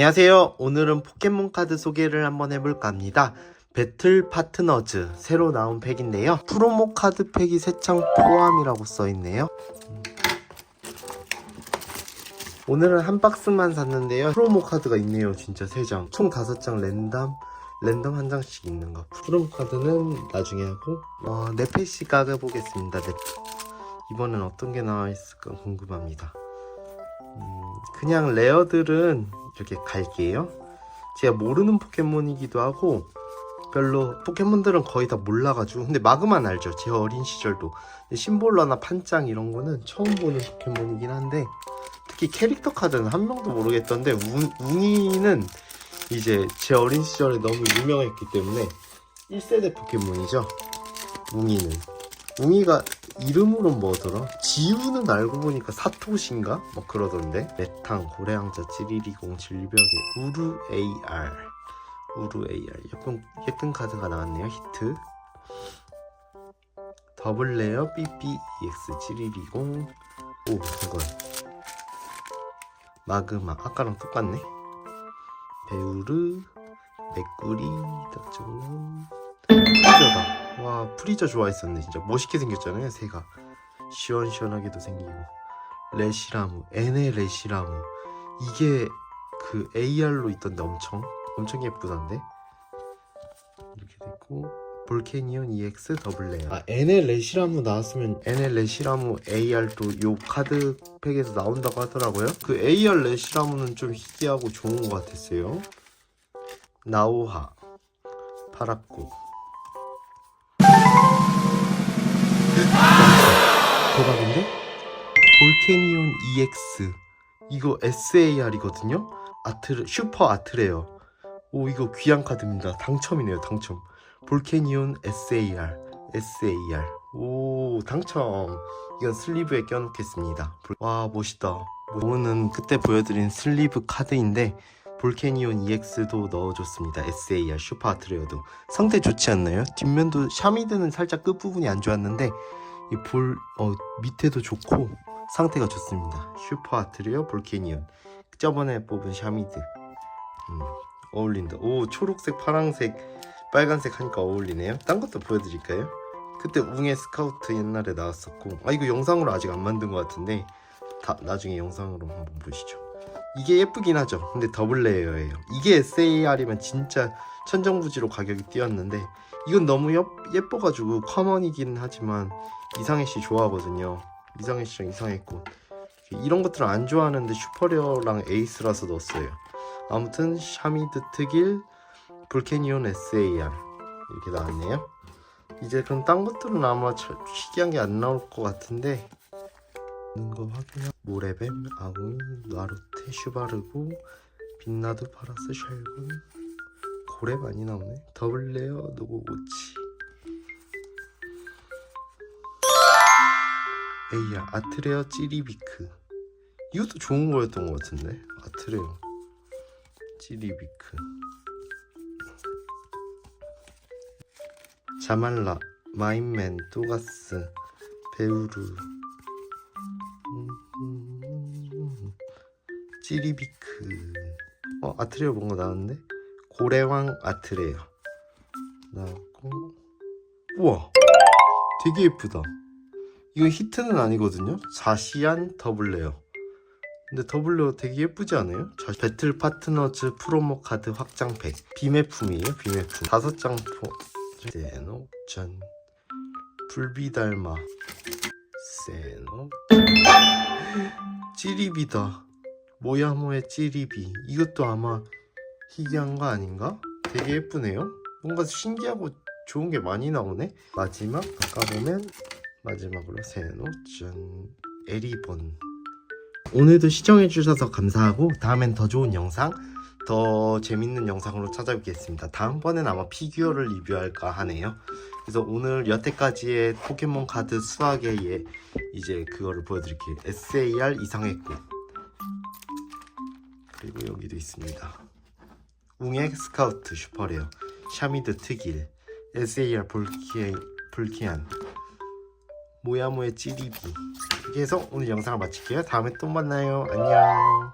안녕하세요. 오늘은 포켓몬 카드 소개를 한번 해볼까 합니다. 배틀 파트너즈 새로 나온 팩인데요. 프로모 카드 팩이 3창 포함이라고 써있네요. 음. 오늘은 한 박스만 샀는데요. 프로모 카드가 있네요. 진짜 3장. 총 5장 랜덤. 랜덤 한 장씩 있는 거. 프로모 카드는 나중에 하고 어, 네 팩씩 까보겠습니다. 네. 이번엔 어떤 게 나와 있을까 궁금합니다. 음, 그냥 레어들은 이렇게 갈게요. 제가 모르는 포켓몬이기도 하고 별로 포켓몬들은 거의 다 몰라가지고 근데 마그만 알죠. 제 어린 시절도 심볼러나 판짱 이런 거는 처음 보는 포켓몬이긴 한데 특히 캐릭터 카드는 한 명도 모르겠던데 웅, 웅이는 이제 제 어린 시절에 너무 유명했기 때문에 1세대 포켓몬이죠. 웅이는 웅이가 이름으로 뭐더라? 지우는 알고 보니까 사토신가? 뭐 그러던데? 메탕, 고래왕자, 찌리리공, 질벽의 우루 AR 우루 AR 예쁜, 예쁜 카드가 나왔네요. 히트. 더블 레어 BBEX 찌리리공. 오 이건. 마그마. 아까랑 똑같네. 베우르 메꾸리 덕정문 프리저다 와 프리저 좋아했었네 진짜. 멋있게 생겼잖아요 새가. 시원시원하게도 생기고. 레시라무 NA 레시라무. 이게 그 AR로 있던데 엄청? 엄청 예쁘던데? 이렇게 됐고 볼케니온 EX 더블 레어 아 NL 레시라무 나왔으면 NL 레시라무 AR도 요 카드 팩에서 나온다고 하더라고요. 그 AR 레시라무는 좀 희귀하고 좋은 것 같았어요. 나오하 파랗고 대박인데? 볼케니온 EX 이거 SAR이거든요? 아트 슈퍼 아트레어 오 이거 귀한 카드입니다. 당첨이네요 당첨. 볼케니온 SAR SAR 오 당첨. 이건 슬리브에 껴놓겠습니다. 볼- 와 멋있다. 이거는 그때 보여드린 슬리브 카드인데 볼케니온 EX도 넣어줬습니다. SAR 슈퍼 아트레어도. 상태 좋지 않나요? 뒷면도 샤미드는 살짝 끝부분이 안 좋았는데 이볼 어, 밑에도 좋고 상태가 좋습니다. 슈퍼 아트리어 볼케니온 저번에 뽑은 샤미드 음, 어울린다. 오 초록색, 파랑색, 빨간색 하니까 어울리네요. 딴 것도 보여드릴까요? 그때 웅의 스카우트 옛날에 나왔었고 아 이거 영상으로 아직 안 만든 것 같은데 다 나중에 영상으로 한번 보시죠. 이게 예쁘긴 하죠. 근데 더블 레이어예요. 이게 SAR이면 진짜 천정부지로 가격이 뛰었는데 이건 너무 예, 예뻐가지고 커먼이긴 하지만 이상해 씨 좋아하거든요. 이상해 씨랑 이상했고 이런 것들은 안 좋아하는데 슈퍼레어랑 에이스라서 넣었어요. 아무튼 샤미드 특일 볼케니온 SAR 이렇게 나왔네요. 이제 그럼 딴 것들은 아마 저- 희귀한 게 안 나올 것 같은데 있는 거 확인하 모래뱀, 아궁이, 나루테, 슈바르고 빛나드 파라스 쉘군 고래 많이 나오네 더블레어 노고고치 에이야 아트레어 찌리비크. 이것도 좋은 거였던 것 같은데? 아트레어 찌리비크. 자말라 마인맨 또가스 베우르 음, 찌리비크. 어 아트레어 뭔가 나왔는데 고래왕 아트레어. 나왔고. 우와! 되게 예쁘다 이건 히트는 아니거든요. 자시안 더블레어. 근데 더블레어 되게 예쁘지 않아요? 자, 배틀 파트너즈 프로모 카드 확장팩. 비매품이에요, 비매품. 다섯 장 포. 세노 전. 불비달마. 세노. 찌리비다. 모야모의 찌리비. 이것도 아마 희귀한 거 아닌가? 되게 예쁘네요. 뭔가 신기하고 좋은 게 많이 나오네. 마지막 아까 보면 마지막으로 세노 짠 에리본. 오늘도 시청해주셔서 감사하고 다음엔 더 좋은 영상 더 재밌는 영상으로 찾아뵙겠습니다. 다음번엔 아마 피규어를 리뷰할까 하네요. 그래서 오늘 여태까지의 포켓몬 카드 수학의 이제 그거를 보여드릴게요. SAR 이상했고. 그리고 여기도 있습니다. 웅의 스카우트 슈퍼레어 샤미드 특일 SAR 볼키, 볼키안 모야모의 찌리비 이렇게 해서 오늘 영상을 마칠게요. 다음에 또 만나요. 안녕